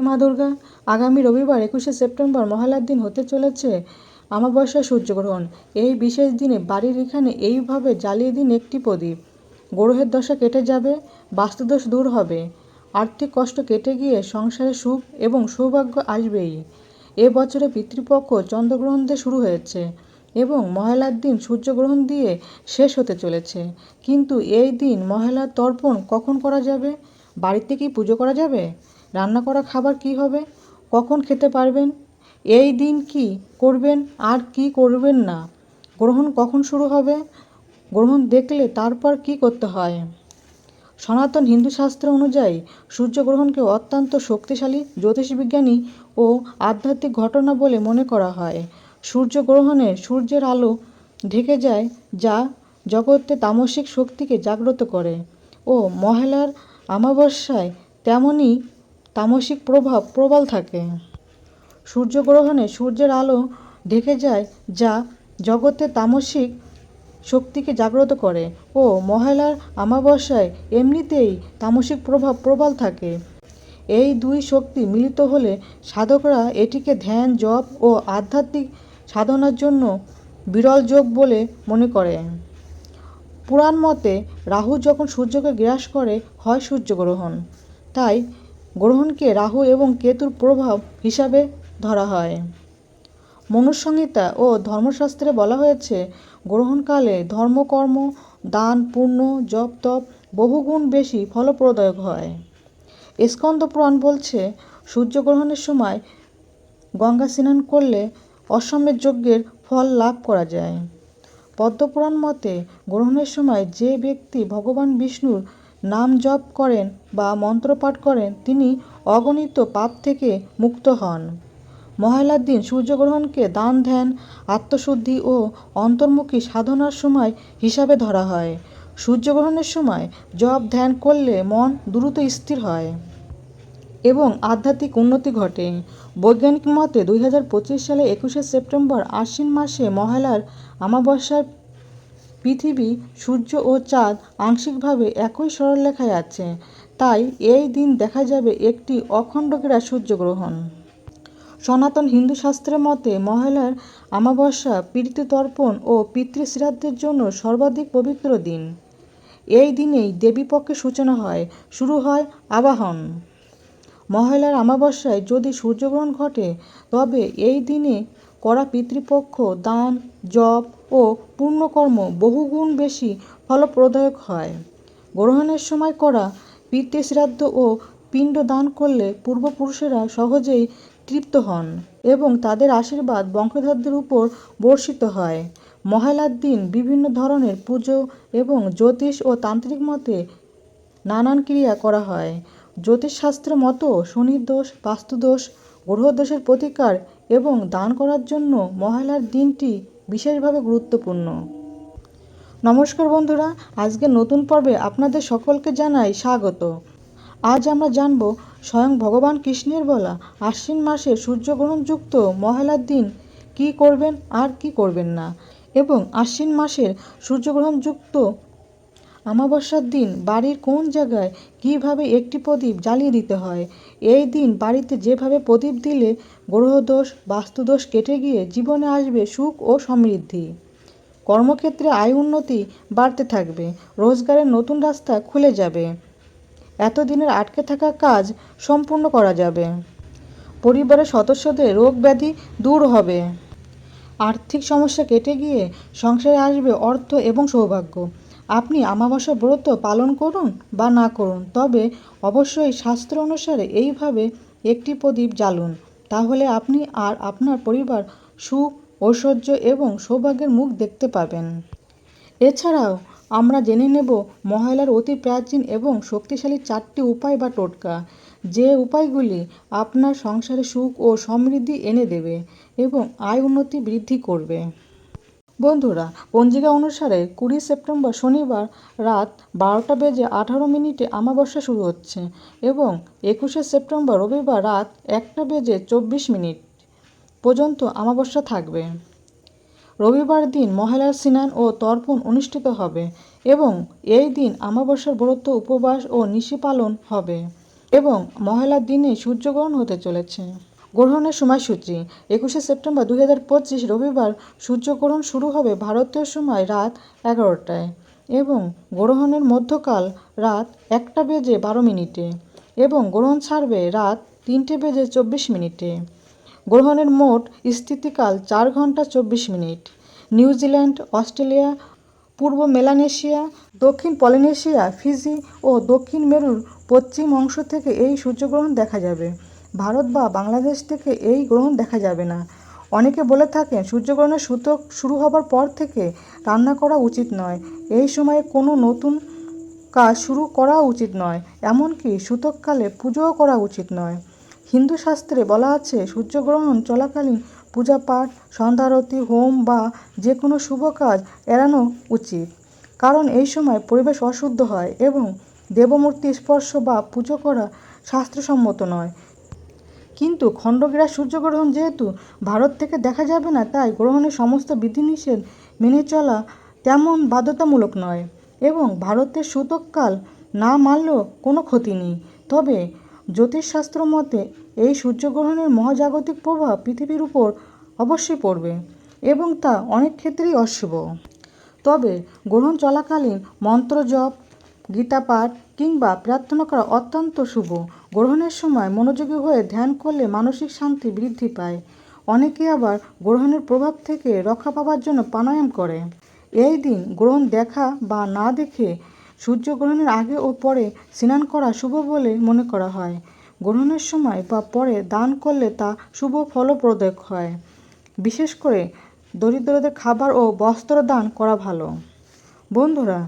মা দুর্গা। আগামী রবিবার একুশে সেপ্টেম্বর মহালয়ার দিন হতে চলেছে আমাবস্যা সূর্যগ্রহণ। এই বিশেষ দিনে বাড়ির এখানে এইভাবে জ্বালিয়ে দিন একটি প্রদীপ। গ্রহের দশা কেটে যাবে, বাস্তুদোষ দূর হবে। আর্থিক কষ্ট কেটে গিয়ে সংসারে সুখ এবং সৌভাগ্য আসবেই। এ বছরে পিতৃপক্ষ চন্দ্রগ্রহণ দিয়ে শুরু হয়েছে এবং মহালয়ার দিন সূর্যগ্রহণ দিয়ে শেষ হতে চলেছে। কিন্তু এই দিন মহালয়ার তর্পণ কখন করা যাবে? বাড়িতে কি পুজো করা যাবে? রান্না করা খাবার কি হবে? কখন খেতে পারবেন? এই দিন কি করবেন আর কি করবেন না? গ্রহণ কখন শুরু হবে? গ্রহণ দেখলে তারপর কি করতে হয়? সনাতন হিন্দু শাস্ত্র অনুযায়ী সূর্যগ্রহণকে অত্যন্ত শক্তিশালী জ্যোতিষবিজ্ঞানী ও আধ্যাত্মিক ঘটনা বলে মনে করা হয়। সূর্যগ্রহণে সূর্যের আলো ঢেকে যায় যা জগতে তামসিক শক্তিকে জাগ্রত করে ও মহেলার অমাবস্যায় তেমনই তামসিক প্রভাব প্রবল থাকে। সূর্যগ্রহণে সূর্যের আলো ঢেকে যায় যা জগতে তামসিক শক্তিকে জাগ্রত করে ও মহেলার অমাবস্যায় এমনিতেই তামসিক প্রভাব প্রবল থাকে। এই দুই শক্তি মিলিত হলে সাধকরা এটিকে ধ্যান, জপ ও আধ্যাত্মিক সাধনার জন্য বিরল যোগ বলে মনে করে। পুরাণ মতে রাহু যখন সূর্যকে গ্রাস করে, হয় সূর্যগ্রহণ। তাই গ্রহণকে রাহু এবং কেতুর প্রভাব হিসাবে ধরা হয়। মনুসংহিতা ও ধর্মশাস্ত্রে বলা হয়েছে, গ্রহণকালে ধর্মকর্ম, দান, পুণ্য, জপ, তপ বহুগুণ বেশি ফলপ্রদায়ক হয়। স্কন্দ পুরাণ বলছে, সূর্যগ্রহণের সময় গঙ্গা স্নান করলে অশ্বমেধ যজ্ঞের ফল লাভ করা যায়। পদ্মপুরাণ মতে, গ্রহণের সময় যে ব্যক্তি ভগবান বিষ্ণুর নাম জপ করেন বা মন্ত্রপাঠ করেন, তিনি অগণিত পাপ থেকে মুক্ত হন। মহালয়ার দিন সূর্যগ্রহণকে দান, ধ্যান, আত্মশুদ্ধি ও অন্তর্মুখী সাধনার সময় হিসাবে ধরা হয়। সূর্যগ্রহণের সময় জপ, ধ্যান করলে মন দ্রুত স্থির হয় এবং আধ্যাত্মিক উন্নতি ঘটে। বৈজ্ঞানিক মতে দুই হাজার পঁচিশ সালে একুশে সেপ্টেম্বর আশ্বিন মাসে মহালয়ার অমাবস্যার পৃথিবী, সূর্য ও চাঁদ আংশিকভাবে একই সরলরেখায় আছে। তাই এই দিন দেখা যাবে একটি অখণ্ডগ্রা সূর্যগ্রহণ। সনাতন হিন্দু শাস্ত্রের মতে মহালয়ার অমাবস্যা পিতৃতর্পণ ও পিতৃশ্রাদ্ধের জন্য সর্বাধিক পবিত্র দিন। এই দিনেই দেবীপক্ষের সূচনা হয়, শুরু হয় আবাহন। মহালয়ার অমাবস্যায় যদি সূর্যগ্রহণ ঘটে, তবে এই দিনে করা পিতৃপক্ষ, দান, জপ ও পুণ্যকর্ম বহুগুণ বেশি ফলপ্রদায়ক হয়। গ্রহণের সময় করা পিতৃশ্রাদ্ধ ও পিণ্ড দান করলে পূর্বপুরুষেরা সহজেই তৃপ্ত হন এবং তাদের আশীর্বাদ বংশধরদের উপর বর্ষিত হয়। মহালয়ার দিন বিভিন্ন ধরনের পুজো এবং জ্যোতিষ ও তান্ত্রিক মতে নানান ক্রিয়া করা হয়। জ্যোতিষশাস্ত্র মতো শনির দোষ, বাস্তুদোষ গ্রহদোষের প্রতিকার এবং দান করার জন্য মহালয়ার দিনটি বিশেষভাবে গুরুত্বপূর্ণ। নমস্কার বন্ধুরা, আজকে নতুন পর্বে আপনাদের সকলকে জানাই স্বাগত। আজ আমরা জানব স্বয়ং ভগবান কৃষ্ণের বলা আশ্বিন মাসের সূর্যগ্রহণযুক্ত মহালয়ার দিন কি করবেন আর কি করবেন না এবং আশ্বিন মাসের সূর্যগ্রহণযুক্ত অমাবস্যার দিন বাড়ির কোন জায়গায় কীভাবে একটি প্রদীপ জ্বালিয়ে দিতে হয়? এই দিন বাড়িতে যেভাবে প্রদীপ দিলে গ্রহদোষ, বাস্তুদোষ কেটে গিয়ে জীবনে আসবে সুখ ও সমৃদ্ধি। কর্মক্ষেত্রে আয় উন্নতি বাড়তে থাকবে, রোজগারের নতুন রাস্তা খুলে যাবে। এতদিনের আটকে থাকা কাজ সম্পূর্ণ করা যাবে। পরিবারের সদস্যদের রোগ ব্যাধি দূর হবে। আর্থিক সমস্যা কেটে গিয়ে সংসারে আসবে অর্থ এবং সৌভাগ্য। আপনি অমাবস্যা ব্রত পালন করুন বা না করুন, তবে অবশ্যই শাস্ত্র অনুসারে এইভাবে একটি প্রদীপ জ্বালুন। তাহলে আপনি আর আপনার পরিবার সুখ, ঐশ্বর্য এবং সৌভাগ্যের মুখ দেখতে পাবেন। এছাড়াও আমরা জেনে নেব মহালয়ার অতি প্রাচীন এবং শক্তিশালী চারটি উপায় বা টোটকা, যে উপায়গুলি আপনার সংসারে সুখ ও সমৃদ্ধি এনে দেবে এবং আয় উন্নতি বৃদ্ধি করবে। বন্ধুরা পঞ্জিকা অনুসারে কুড়ি সেপ্টেম্বর শনিবার রাত বারোটা বেজে আঠারো মিনিটে অমাবস্যা শুরু হচ্ছে এবং একুশে সেপ্টেম্বর রবিবার রাত একটা বেজে চব্বিশ মিনিট পর্যন্ত আমাবস্যা থাকবে। রবিবার দিন মহালয়ার স্নান ও তর্পণ অনুষ্ঠিত হবে এবং এই দিন আমাবস্যার ব্রত, উপবাস ও নিশি পালন হবে এবং মহালার দিনে সূর্যগ্রহণ হতে চলেছে। গ্রহণের সময়সূচি একুশে সেপ্টেম্বর দুই হাজার পঁচিশ রবিবার সূর্যগ্রহণ শুরু হবে ভারতীয় সময় রাত এগারোটায় এবং গ্রহণের মধ্যকাল রাত একটা বেজে বারো মিনিটে এবং গ্রহণ ছাড়বে রাত তিনটে বেজে চব্বিশ মিনিটে। গ্রহণের মোট স্থিতিকাল চার ঘণ্টা চব্বিশ মিনিট। নিউজিল্যান্ড অস্ট্রেলিয়া, পূর্ব মেলানেশিয়া, দক্ষিণ পলিনেশিয়া, ফিজি ও দক্ষিণ মেরুর পশ্চিম অংশ থেকে এই সূর্যগ্রহণ দেখা যাবে। ভারত বা বাংলাদেশ থেকে এই গ্রহণ দেখা যাবে না। অনেকে বলে থাকেন, সূর্যগ্রহণের সূতক শুরু হবার পর থেকে রান্না করা উচিত নয়। এই সময়ে কোনো নতুন কাজ শুরু করা উচিত নয়, এমনকি সূতককালে পুজোও করা উচিত নয়। হিন্দু শাস্ত্রে বলা আছে, সূর্যগ্রহণ চলাকালীন পূজা পাঠ সন্ধ্যারতি হোম বা যে কোনো শুভ কাজ এড়ানো উচিত। কারণ এই সময় পরিবেশ অশুদ্ধ হয় এবং দেবমূর্তি স্পর্শ বা পুজো করা শাস্ত্রসম্মত নয়। কিন্তু খণ্ডগ্রাস সূর্যগ্রহণ যেহেতু ভারত থেকে দেখা যাবে না, তাই গ্রহণের সমস্ত বিধিনিষেধ মেনে চলা তেমন বাধ্যতামূলক নয় এবং ভারতের সূতককাল না মানলেও কোনো ক্ষতি নেই। তবে জ্যোতিষশাস্ত্র মতে এই সূর্যগ্রহণের মহাজাগতিক প্রভাব পৃথিবীর উপর অবশ্যই পড়বে এবং তা অনেক ক্ষেত্রেই অশুভ। তবে গ্রহণ চলাকালীন মন্ত্র গীতাপাঠ কিংবা প্রার্থনা করা অত্যন্ত শুভ। গ্রহণের সময় মনোযোগী হয়ে ধ্যান করলে মানসিক শান্তি বৃদ্ধি পায়। অনেকে আবার গ্রহণের প্রভাব থেকে রক্ষা পাওয়ার জন্য প্রাণায়াম করে। এই দিন গ্রহণ দেখা বা না দেখে সূর্যগ্রহণের আগে ও পরে স্নান করা শুভ বলে মনে করা হয়। গ্রহণের সময় বা পরে দান করলে তা শুভ ফলপ্রদক হয়। বিশেষ করে দরিদ্রদের খাবার ও বস্ত্র দান করা ভালো। বন্ধুরা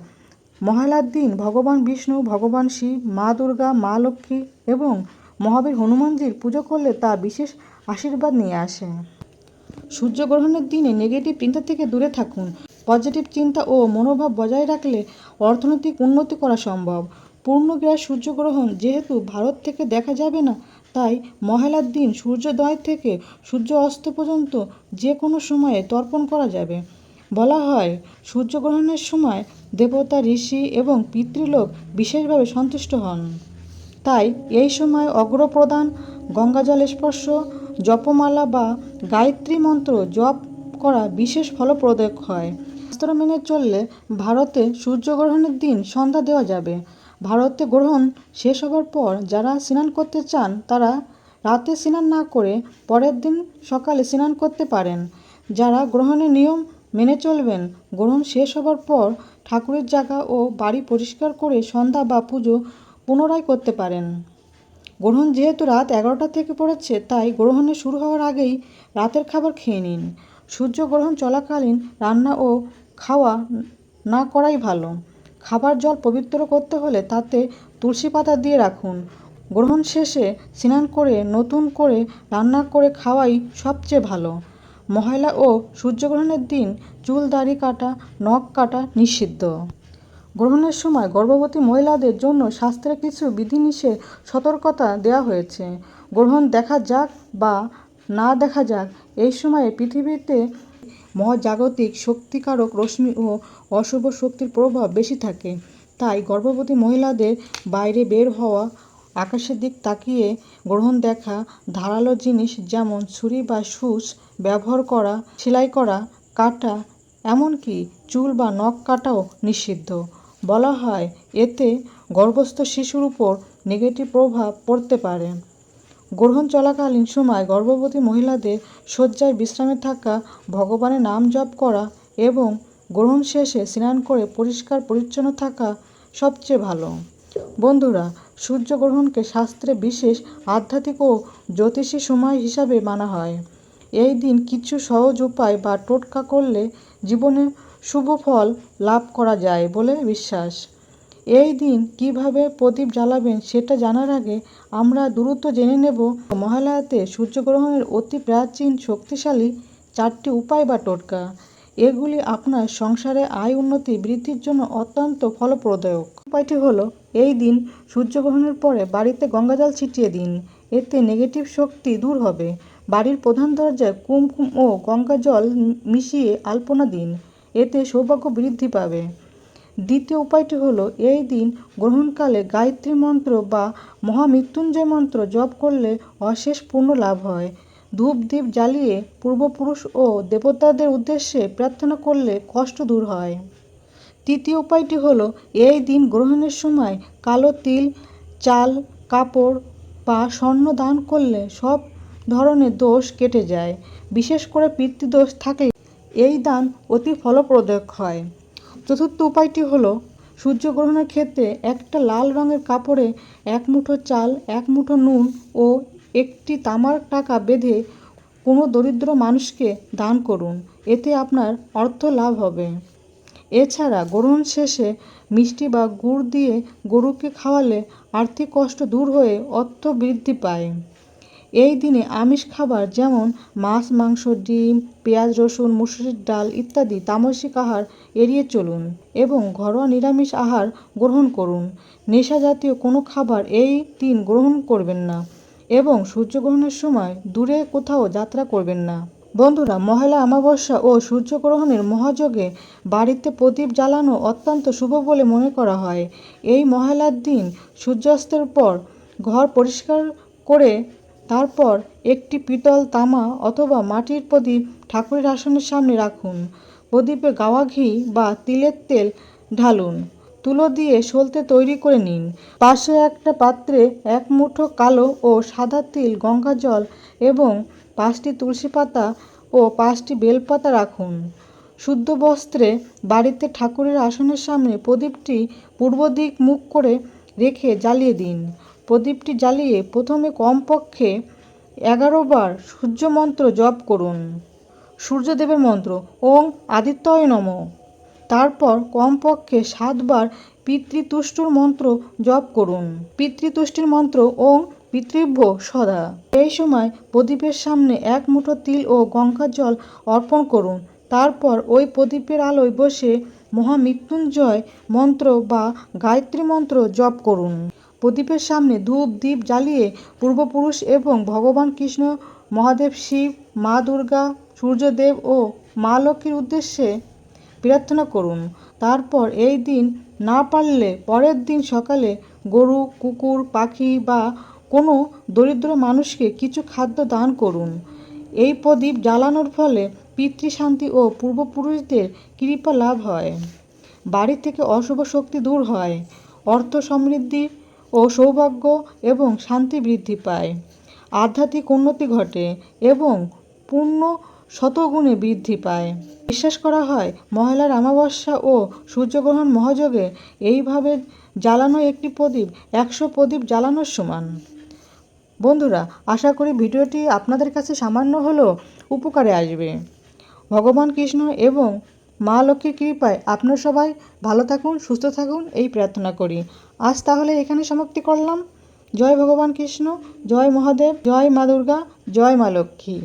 মহালয়ার দিন ভগবান বিষ্ণু, ভগবান শিব, মা দুর্গা, মা লক্ষ্মী এবং মহাবীর হনুমানজির পুজো করলে তা বিশেষ আশীর্বাদ নিয়ে আসে। সূর্যগ্রহণের দিনে নেগেটিভ চিন্তা থেকে দূরে থাকুন। পজিটিভ চিন্তা ও মনোভাব বজায় রাখলে অর্থনৈতিক উন্নতি করা সম্ভব। পূর্ণ পূর্ণগ্রাস সূর্যগ্রহণ যেহেতু ভারত থেকে দেখা যাবে না, তাই মহালার দিন সূর্যোদয় থেকে সূর্য অস্ত পর্যন্ত যে কোনো সময়ে তর্পণ করা যাবে। বলা হয়, সূর্যগ্রহণের সময় দেবতা, ঋষি এবং পিতৃলোক বিশেষভাবে সন্তুষ্ট হন। তাই এই সময় অগ্রপ্রদান গঙ্গাজল স্পর্শ, জপমালা বা গায়ত্রী মন্ত্র জপ করা বিশেষ ফলপ্রদক হয়। শাস্ত্র মেনে চললে ভারতে সূর্যগ্রহণের দিন সন্ধ্যা দেওয়া যাবে। ভারতে গ্রহণ শেষ হবার পর যারা স্নান করতে চান, তারা রাতে স্নান না করে পরের দিন সকালে স্নান করতে পারেন। যারা গ্রহণের নিয়ম মেনে চলবেন। গ্রহণ শেষ হবার পর ঠাকুরের জায়গা ও বাড়ি পরিষ্কার করে সন্ধ্যা বা পুজো পুনরায় করতে পারেন। গ্রহণ যেহেতু রাত এগারোটা থেকে পড়েছে, তাই গ্রহণের শুরু হওয়ার আগেই রাতের খাবার খেয়ে নিন। সূর্যগ্রহণ চলাকালীন রান্না ও খাওয়া না করাই ভালো। খাবার জল পবিত্র করতে হলে তাতে তুলসী পাতা দিয়ে রাখুন। গ্রহণ শেষে স্নান করে, নতুন করে রান্না করে খাওয়াই সবচেয়ে ভালো। মহালয়া ও সূর্যগ্রহণের দিন চুল, দাড়ি কাটা, নখ কাটা নিষিদ্ধ। গ্রহণের সময় গর্ভবতী মহিলাদের জন্য শাস্ত্রে কিছু বিধিনিষেধ সতর্কতা দেওয়া হয়েছে। গ্রহণ দেখা যাক বা না দেখা যাক, এই সময়ে পৃথিবীতে মহাজাগতিক শক্তিকারক রশ্মি ও অশুভ শক্তির প্রভাব বেশি থাকে। তাই গর্ভবতী মহিলাদের বাইরে বের হওয়া আকাশের দিক তাকিয়ে গ্রহণ দেখা ধারালো জিনিস যেমন ছুরি বা সুচ ব্যবহার করা, সেলাই করা, কাটা, এমনকি চুল বা নখ কাটাও নিষিদ্ধ। বলা হয়, এতে গর্ভস্থ শিশুর উপর নেগেটিভ প্রভাব পড়তে পারে। গ্রহণ চলাকালীন সময় গর্ভবতী মহিলাদের শয্যায় বিশ্রামে থাকা, ভগবানের নাম জপ করা এবং গ্রহণ শেষে স্নান করে পরিষ্কার পরিচ্ছন্ন থাকা সবচেয়ে ভালো। বন্ধুরা সূর্যগ্রহণকে শাস্ত্রে বিশেষ আধ্যাত্মিক ও জ্যোতিষী সময় হিসাবে মানা হয়। এই দিন কিছু সহজ উপায় বা টোটকা করলে জীবনে শুভ ফল লাভ করা যায় বলে বিশ্বাস। এই দিন কীভাবে প্রদীপ জ্বালাবেন সেটা জানার আগে আমরা দ্রুত জেনে নেব মহালয়াতে সূর্যগ্রহণের অতি প্রাচীন শক্তিশালী চারটি উপায় বা টোটকা। এগুলি আপনার সংসারে আয় উন্নতি বৃদ্ধির জন্য অত্যন্ত ফলপ্রদায়ক। উপায়টি হলো এই দিন সূর্যগ্রহণের পরে বাড়িতে গঙ্গাজল ছিটিয়ে দিন। এতে নেগেটিভ শক্তি দূর হবে। বাড়ির প্রধান দরজায় কুমকুম ও গঙ্গা জল মিশিয়ে আলপনা দিন। এতে সৌভাগ্য বৃদ্ধি পাবে। দ্বিতীয় উপায়টি হলো, এই দিন গ্রহণকালে গায়ত্রী মন্ত্র বা মহামৃত্যুঞ্জয় মন্ত্র জপ করলে অশেষ পূর্ণ লাভ হয়। ধূপ দ্বীপ জ্বালিয়ে পূর্বপুরুষ ও দেবতাদের উদ্দেশ্যে প্রার্থনা করলে কষ্ট দূর হয়। তৃতীয় উপায়টি হলো, এই দিন গ্রহণের সময় কালো তিল, চাল, কাপড় বা স্বর্ণ দান করলে সব ধরনের দোষ কেটে যায়, বিশেষ করে পিতৃদোষ থাকলে এই দান অতি ফলপ্রদায়ক হয়। চতুর্থ উপায়টি হলো, সূর্যগ্রহণের ক্ষেত্রে একটা লাল রঙের কাপড়ে এক মুঠো চাল, এক মুঠো নুন ও একটি তামার টাকা বেঁধে কোনো দরিদ্র মানুষকে দান করুন, এতে আপনার অর্থ লাভ হবে। এছাড়া গ্রহণ শেষে মিষ্টি বা গুড় দিয়ে গরুকে খাওয়ালে আর্থিক কষ্ট দূর হয়ে অর্থ বৃদ্ধি পায়। এই দিনে আমিষ খাবার যেমন মাছ, মাংস, ডিম, পেঁয়াজ, রসুন, মুসুরির ডাল ইত্যাদি তামসিক আহার এড়িয়ে চলুন এবং ঘরোয়া নিরামিষ আহার গ্রহণ করুন। নেশা জাতীয় কোনো খাবার এই দিন গ্রহণ করবেন না এবং সূর্যগ্রহণের সময় দূরে কোথাও যাত্রা করবেন না। বন্ধুরা, মহেলা অমাবস্যা ও সূর্যগ্রহণের মহাযোগে বাড়িতে প্রদীপ জ্বালানো অত্যন্ত শুভ বলে মনে করা হয়। এই মহেলার দিন সূর্যাস্তের পর ঘর পরিষ্কার করে তারপর একটি পিতল তামা অথবা মাটির প্রদীপ ঠাকুরের আসনের সামনে রাখুন। প্রদীপে গাওয়া ঘি বা তিলের তেল ঢালুন। তুলো দিয়ে সলতে তৈরি করে নিন। পাশে একটা পাত্রে এক মুঠো কালো ও সাদা তিল, গঙ্গা জল এবং পাঁচটি তুলসী পাতা ও পাঁচটি বেলপাতা রাখুন। শুদ্ধ বস্ত্রে বাড়িতে ঠাকুরের আসনের সামনে প্রদীপটি পূর্ব দিক মুখ করে রেখে জ্বালিয়ে দিন। প্রদীপটি জ্বালিয়ে প্রথমে কমপক্ষে এগারো বার সূর্য মন্ত্র জপ করুন। সূর্যদেবের মন্ত্র, ওং আদিত্যয় নম। তারপর কমপক্ষে সাতবার পিতৃতুষ্টুর মন্ত্র জপ করুন। পিতৃতুষ্টির মন্ত্র, ওং পিতৃভ্য সদা। এই সময় প্রদীপের সামনে এক মুঠো তিল ও গঙ্গার জল অর্পণ করুন। তারপর ওই প্রদীপের আলোয় বসে মহামৃত্যুঞ্জয় মন্ত্র বা গায়ত্রী মন্ত্র জপ করুন। প্রদীপের সামনে ধূপ দ্বীপ জ্বালিয়ে পূর্বপুরুষ এবং ভগবান কৃষ্ণ, মহাদেব শিব, মা দুর্গা, সূর্যদেব ও মা লক্ষ্মীর উদ্দেশ্যে প্রার্থনা করুন। তারপর এই দিন না পারলে পরের দিন সকালে গরু, কুকুর, পাখি বা কোনো দরিদ্র মানুষকে কিছু খাদ্য দান করুন। এই প্রদীপ জ্বালানোর ফলে পিতৃশান্তি ও পূর্বপুরুষদের কৃপা লাভ হয়। বাড়ি থেকে অশুভ শক্তি দূর হয়, অর্থ সমৃদ্ধি ও সৌভাগ্য এবং শান্তি বৃদ্ধি পায়। আধ্যাত্মিক উন্নতি ঘটে এবং পূর্ণ শতগুণে বৃদ্ধি পায়। বিশ্বাস করা হয়, মহালয়ার অমাবস্যা ও সূর্যগ্রহণ মহাযোগে এইভাবে জ্বালানো একটি প্রদীপ একশো প্রদীপ জ্বালানোর সমান। বন্ধুরা, আশা করি ভিডিওটি আপনাদের কাছে সামান্য হলেও উপকারে আসবে। ভগবান কৃষ্ণ এবং মা লক্ষ্মীর কৃপায় আপনার সবাই ভালো থাকুন, সুস্থ থাকুন, এই প্রার্থনা করি। আজ তাহলে এখানে সমাপ্তি করলাম। জয় ভগবান কৃষ্ণ, জয় মহাদেব, জয় মা দুর্গা, জয় মা লক্ষ্মী।